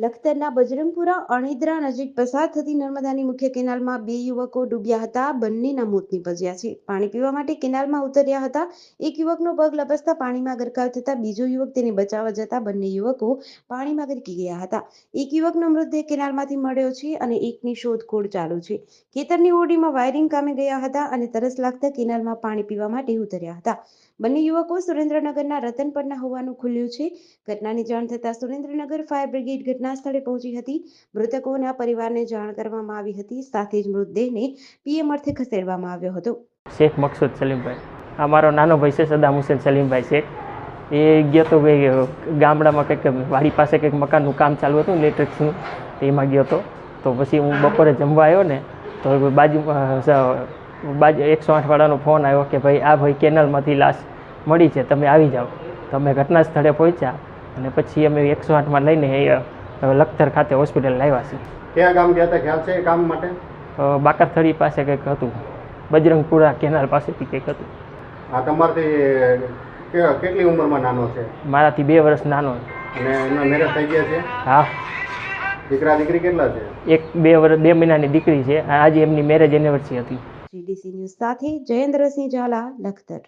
લખતરના બજરંગપુરા અણિદ્રા નજીક પસાર થતી નર્મદાની મુખ્ય કેનાલમાં બે યુવકો ડૂબ્યા હતા. બંનેના મોત નીપજ્યા છે. પાણી પીવા માટે કેનાલમાં ઉતર્યા હતા. એક યુવકનો પગ લપસતા પાણીમાં ગરકાવ થતા બીજો યુવક તેને બચાવવા જતા બંને યુવકો પાણીમાં ગરકી ગયા હતા. એક યુવકનો મૃતદેહ કેનાલમાંથી મળ્યો છે અને એકની શોધખોળ ચાલુ છે. ખેતરની ઓરડીમાં વાયરિંગ કામે ગયા હતા અને તરસ લાગતા કેનાલમાં પાણી પીવા માટે ઉતર્યા હતા. બંને યુવકો સુરેન્દ્રનગરના રતનપરના હોવાનું ખુલ્યું છે. ઘટનાની જાણ થતાં સુરેન્દ્રનગર ફાયર બ્રિગેડ ઘટના સ્થળે પહોંચી હતી. મૃતકોના પરિવારને જાણ કરવામાં આવી હતી. સાથે જ મૃતદેહને પીએમ અર્થે ખસેડવામાં આવ્યો હતો. શેખ મકસૂદ સલીમભાઈ. આ મારો નાનો ભાઈ છે સદામ હુસેન સલીમભાઈ શેખ. એ ગયો તો ભાઈ ગામડામાં કંઈક વાડી પાસે કંઈક મકાનનું કામ ચાલુ હતું, ઇલેક્ટ્રિક્સનું. તો એમાં ગયો હતો તો પછી હું બપોરે જમવા આવ્યો ને, તો બાજુમાં બાજુ એકસો આઠવાળાનો ફોન આવ્યો કે ભાઈ, આ ભાઈ કેનલમાંથી લાશ મળી છે, તમે આવી જાઓ. તો અમે ઘટના સ્થળે પહોંચ્યા અને પછી અમે એકસો આઠમાં લઈને એ લખતર ખાતે હોસ્પિટલ લાવ્યા છીએ કયા ગામ ગયા હતા? ખ્યાલ છે એ કામ માટે? બાકરથળી પાસે કંઈક હતું. બજરંગપુરા કેનાલ પાસેથી કંઈક હતું. આ તમારથી કે- કેટલી ઉંમરમાં નાનો છે? મારાથી બે વર્ષ નાનો અને એમના મેરેજ થઈ ગયા છે? હા. દીકરા દીકરી કેટલા છે? એક બે વર્ષ બે મહિનાની દીકરી છે. આજે એમની મેરેજ એનિવર્સરી હતી. જીડીસી ન્યૂઝ સાથે જયેન્દ્રસિંહ ઝાલા લખતર.